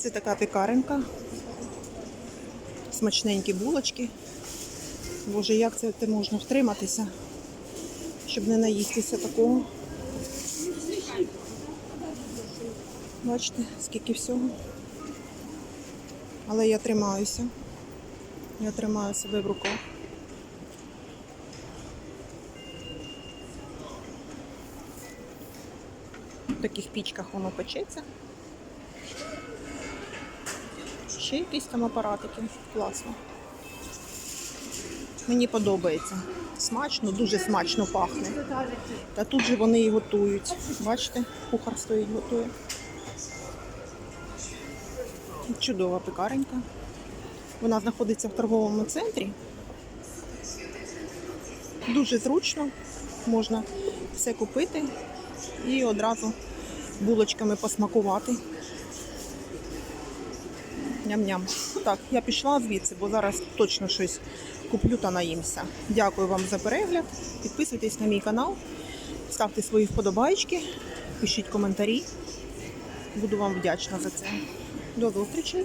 Це така пекаренка. Смачненькі булочки. Боже, як це ти можна втриматися, щоб не наїстися такого. Бачите, скільки всього. Але я тримаюся. Я тримаю себе в руках. В таких пічках воно печеться. Ще якісь там апаратики. Класно. Мені подобається. Смачно, дуже смачно пахне. Та тут же вони і готують. Бачите, кухар стоїть, готує. Чудова пекаренька. Вона знаходиться в торговому центрі. Дуже зручно, можна все купити і одразу булочками посмакувати. Ням-ням. Так, я пішла звідси, бо зараз точно щось куплю та наїмся. Дякую вам за перегляд. Підписуйтесь на мій канал, ставте свої вподобайки, пишіть коментарі. Буду вам вдячна за це. До зустрічі!